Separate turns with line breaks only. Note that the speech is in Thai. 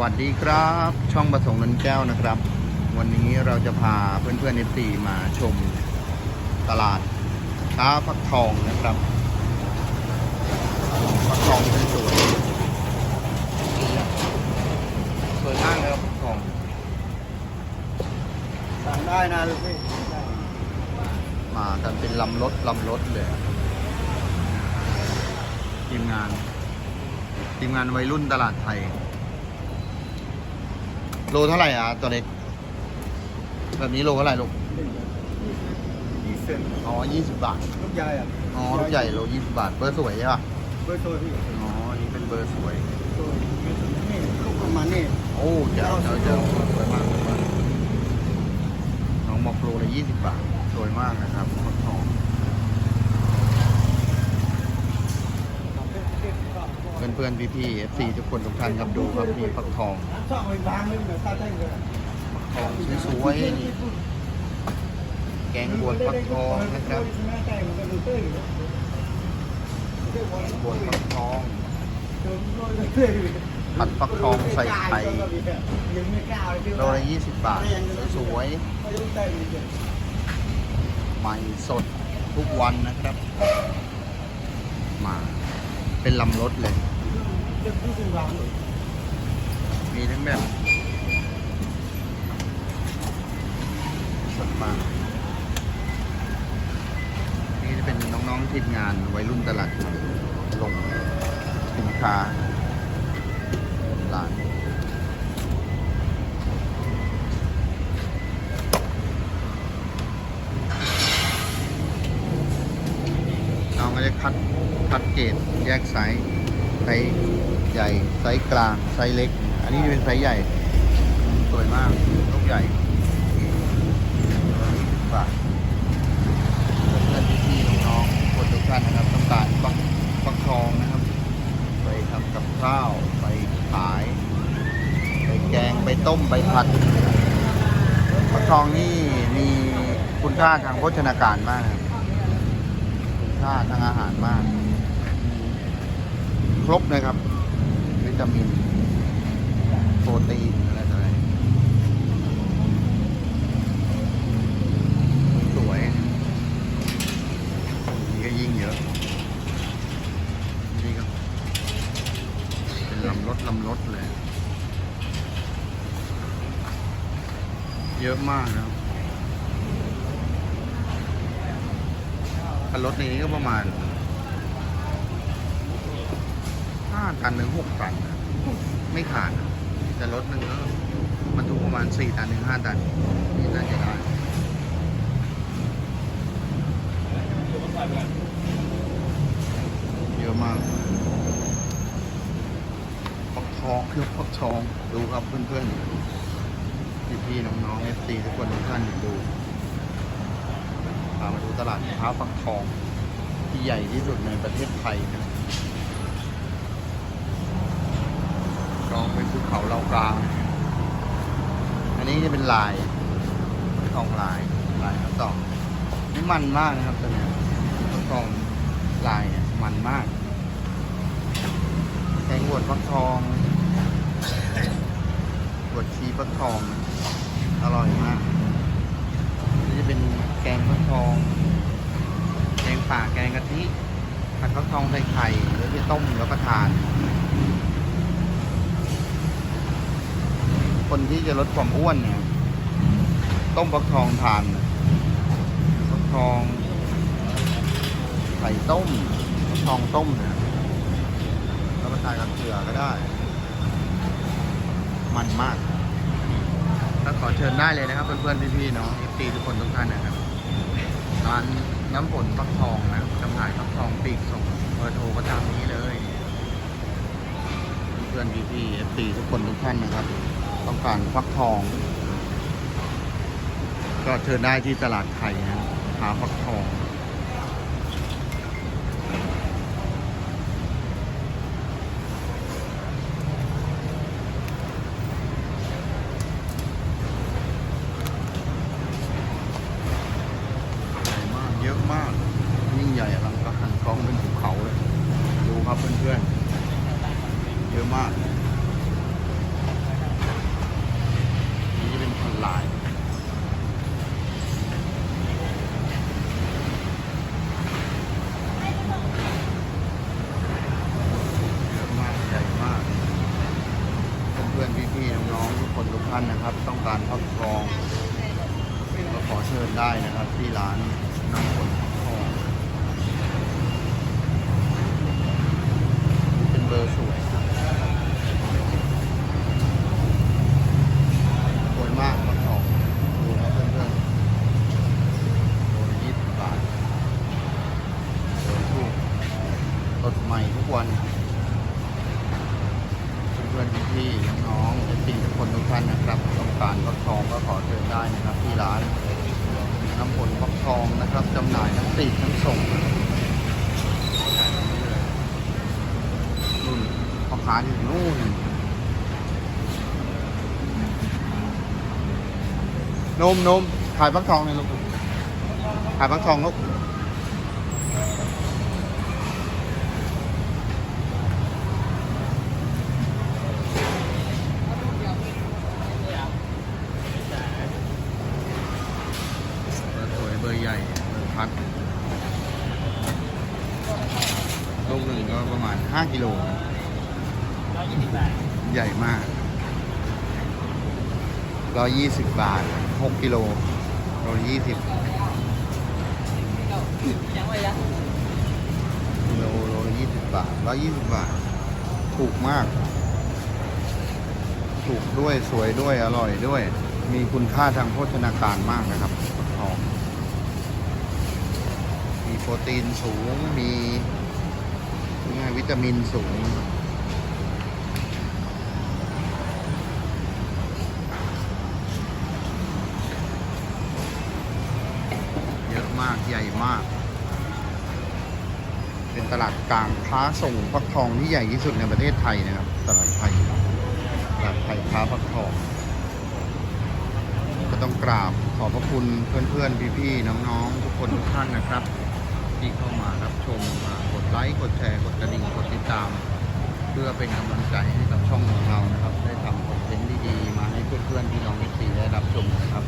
วัสดีครับ ช่องประสงค์นนแก้วนะครับ วันนี้เราจะพาเพื่อนๆเอฟซีมาชมตลาดค้าฟักทองนะครับฟักทองสวยสวยมากเลยครับฟักทอง
สั่งได้นะลูกพี่
มากันเป็นลำรถลำรถเลยทีมงานทีมงานวัยรุ่นตลาดไทย โลเท่าไหร่อะตัวเล็ก แบบนี้โลเท่าไหร่ลูก
ยี่สิบ
อ๋อยี่สิบบาท
ลูกใหญ่อะ
อ๋อลูกใหญ่โลยี่สิบบาท เบอร์สวยใช่ป่ะ
เบอร์โทรพี่
อ๋ออันนี้เป็นเบอร์สวย
โทรนี่ลูกประมาณนี้
โอ้เจ๋วเจ๋วเจ๋วสวยมากสวยมากน้องบอกโลละยี่สิบบาท สวยมากนะครับฟักทอง พื่อนๆพี่ๆ FC ทุกคนทุกท่านครับดูครับนี่ฟักทอง
ช่องไปบางนึงเดี๋ยวตาเต้นกัน
ทองสวยๆแกงบวชฟักทองนะครับบวชฟักทองผัดฟักทองใส่ไข่โลละ20บบาท สวยๆใหม่สดทุกวันนะครับ มาเป็นลำรถเลย มีทั้งแบบสดมานี่จะเป็นน้องๆทีมงานวัยรุ่นตลาดลงสินค้าร้านน้องก็จะคัดคัดเกรดแยกไซส์ ส์ใหญ่ ไซส์กลาง ไซส์เล็ก อันนี้จะเป็นไซส์ใหญ่ สวยมากลูกใหญ่ฝากเพื่อนพี่ๆน้องๆคนทุกท่านนะครับต้องการฟักฟักทองนะครับ ไปทำกับข้าว ไปขาย ไปแกง ไปต้ม ไปผัดฟักทองนี่มีคุณค่าทางโภชนาการมาก คุณค่าทางอาหารมาก ครบนะครับ วิตามิน โปรตีนอะไรต่ออะไรสวยนี่ก็ยิ่งเยอะ นี่ก็เป็นลำรถลำรถเลย เยอะมากนะครับคันรถนี้ก็ประมาณ ห้าตันถึงหกตันนะไม่ขาดนะแต่รถหนึ่งก็มันทุกประมาณสี่ตันถึงห้าตันนี่น่าจะได้เยอะมากฟักทองคือฟักทองดูครับเพื่อนๆพี่ๆน้องๆเอฟซีทุกคนทุกท่านดูพามาดูตลาดค้าฟักทองที่ใหญ่ที่สุดในประเทศไทยนะร องเป็นภูเขาเหล่ากลาง อันนี้จะเป็นลายทองลายลายฟักทองนี่มันมากนะครับตัวเนี้ยฟักทองลายเนี่ยมันมากแกงบวชฟักทองบวชชีฟักทองอร่อยมากนี่จะเป็นแกงฟักทองแกงป่าแกงกะทิผัดฟักทองใส่ไข่แล้วที่ต้มแล้วก็ทาน คนที่จะลดความอ้วนเนี่ย ต้มฟักทองทานฟักทองไข่ต้มฟักทองต้มเนี่ยแล้วมาทานกับเกลือก็ได้ มันมากถ้าขอเชิญได้เลยนะครับ เพื่อนๆพี่ๆเน้องตีทุกคนทุกท่านนะครับร้านน้ำผลฟักทองนะจำหน่ายฟักทองปีกส่งเบอร์โทรก็ตามนี้เลย เพื่อนๆพี่ๆตีทุกคนทุกท่านนะครับ ต้องการฟักทอง ก็เชิญได้ที่ตลาดไทยนะหาฟักทอง ใหญ่มาก เยอะมาก ยิ่งใหญ่อลังการกองเป็นภูเขาเลย ดูครับเพื่อนๆ เยอะมาก พื่อนๆพี่ๆน้องๆทุกคนทุกท่านนะครับ ต้องการพักกรองก็ขอเชิญได้นะครับ ที่ร้านน้ำผลพักครองเป็นเบอร์สวยครับสวยมากพักครองดูครับเพื่อนๆโลละยี่สิบบาทเดินถูกรถใหม่ทุกวัน เพื่อนๆพี่ๆน้องๆเอฟซีทุกคนทุกท่านนะครับ ต้องการฟักท องก็ขอเชิญได้นะครับที่ร้านน้ำผลฟักทองนะครับจำหน่ายทั้งติดทั้งส่งนู่นพ่อค้าอยู่นู่นนมนมขายฟักทองเลยลูกขายฟักทองลูก เบอร์สวยเบอร์ใหญ่เบอร์พัดลูกหนึ่งก็ประมาณ 5กิโลใหญ่มาก 120 บาท 6กิโลโล20กิโลโล20บาท120บาท ถูกมาก ถูกด้วยสวยด้วยอร่อยด้วย มีคุณค่าทางโภชนาการมากนะครับฟักทองมีโปรตีนสูงมีง่ายๆ วิตามินสูงเยอะมากใหญ่มาก เป็นตลาดกลางค้าส่งฟักทองที่ใหญ่ที่สุดในประเทศไทยนะครับ ตลาดไทยตลาดไทยค้าฟักทองก็ต้องกราบขอบพระคุณเพื่อนๆ พี่ๆ น้องๆ ทุกคนทุกท่านนะครับ ที่เข้ามารับชมมา ไลค์ กดแชร์ กดกระดิ่ง กดติดตาม เพื่อเป็นกำลังใจให้กับช่องของเรานะครับ ได้ทำคอนเทนต์ดีๆ มาให้เพื่อนๆพี่น้องเอฟซีได้รับชมนะครับ